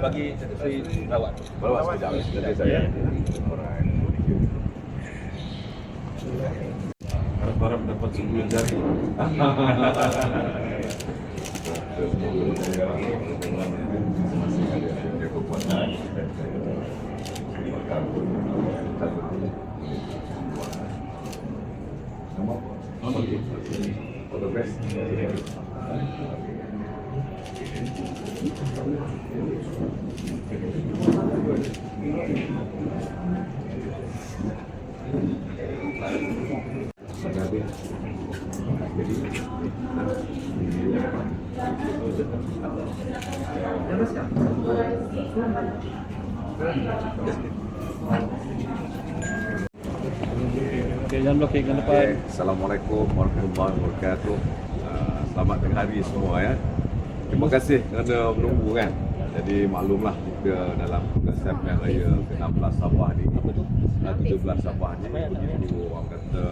bagi free rawat. Bawa sekejap. Nanti saya. Harap-harap dapat 10 jari. Best. Okay, jangan blokir ke depan. Okay. Assalamualaikum warahmatullahi wabarakatuh. Uh, selamat tengah hari semua ya. Terima kasih kerana menunggu kan. Jadi maklumlah kita dalam konsep yang raya ke-16 Sabah ni, uh, 17 Sabah ni begitu orang kata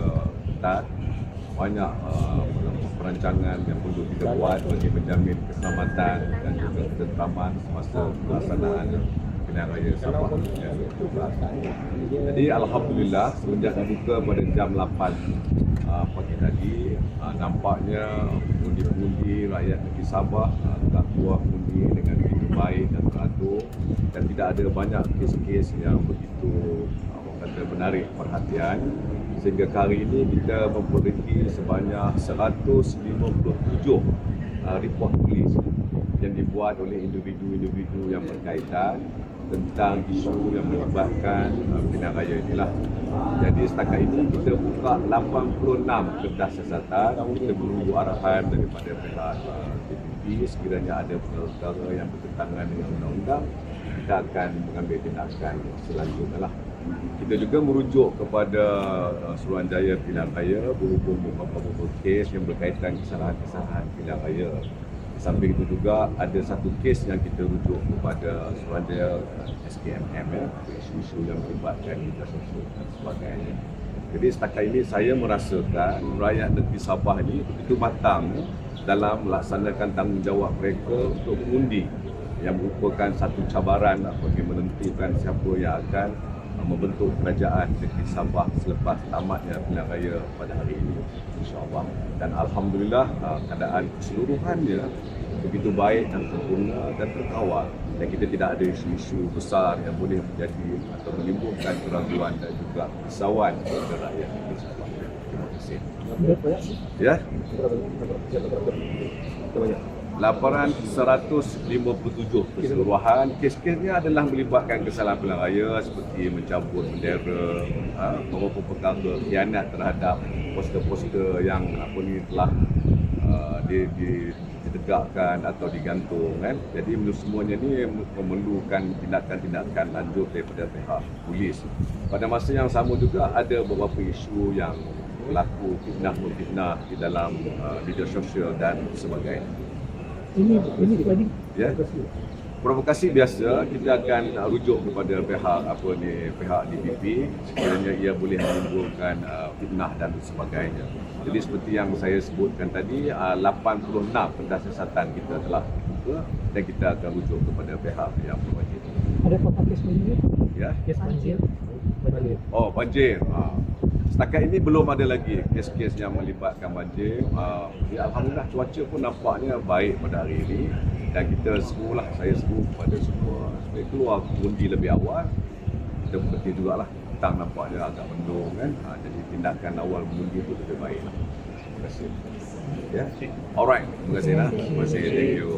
ketat banyak uh, perancangan yang perlu kita buat bagi menjamin keselamatan dan juga ketenteraman semasa pelaksanaan pilihan raya Sabah ke-17. Jadi Alhamdulillah semenjak dibuka pada jam 8 uh, pagi tadi uh, nampaknya undi-undi rakyat negeri Sabah uh, telah keluar undi dengan begitu baik dan teratur dan tidak ada banyak kes-kes yang begitu uh, kata menarik perhatian sehingga hari ini kita memperoleh sebanyak 157 uh, report polis yang dibuat oleh individu-individu yang berkaitan tentang isu yang melibatkan uh, pilihan raya inilah. Jadi setakat ini kita buka 86 kertas siasatan. Kita menunggu arahan daripada pihak uh, DPP sekiranya ada perkara yang bertentangan dengan undang-undang kita akan mengambil tindakan selanjutnya lah. Kita juga merujuk kepada uh, Suruhanjaya Pilihan Raya berhubung beberapa kes yang berkaitan kesalahan-kesalahan pilihan raya. Samping itu juga ada satu kes yang kita rujuk kepada Suruhanjaya uh, SKMM ya, isu-isu yang melibatkan kita sosial dan sebagainya. Jadi setakat ini saya merasakan rakyat negeri Sabah ini begitu matang dalam melaksanakan tanggungjawab mereka untuk mengundi yang merupakan satu cabaran lah bagi menentukan siapa yang akan membentuk kerajaan negeri Sabah selepas tamatnya pilihan raya pada hari ini insyaAllah. Dan Alhamdulillah uh, keadaan keseluruhannya begitu baik dan sempurna dan terkawal. Dan kita tidak ada isu-isu besar yang boleh menjadi atau menimbulkan keraguan dan juga risauan kepada rakyat negeri Sabah. Terima kasih. Ya laporan 157 keseluruhan. Kes-kesnya adalah melibatkan kesalahan pilihan raya seperti mencabut bendera beberapa perkara khianat terhadap poster-poster yang apa ni telah uh, di, di, ditegakkan atau digantung kan. Jadi semuanya ni memerlukan tindakan-tindakan lanjut daripada pihak polis. Pada masa yang sama juga ada beberapa isu yang berlaku fitnah-fitnah di dalam uh, media sosial dan sebagainya ini ini tadi ya. Provokasi biasa kita akan uh, rujuk kepada pihak apa ni pihak DPP sekiranya ia boleh menimbulkan uh, fitnah dan sebagainya. Jadi seperti yang saya sebutkan tadi uh, 86 pentas siasatan kita telah buka dan kita akan rujuk kepada pihak yang berwajib ada apa kes banjir? Ya. Kes banjir. Banjir Oh banjir. Ha. Setakat ini belum ada lagi kes-kes yang melibatkan banjir. Ha. Ya, Alhamdulillah cuaca pun nampaknya baik pada hari ini dan kita semualah saya seru kepada semua supaya keluar undi lebih awal. Kita mengerti jugalah petang nampaknya agak mendung kan. Ha. Jadi tindakan awal mengundi itu lebih baik. Terima kasih. Ya. Alright. Terima kasih lah. Terima kasih. Thank you.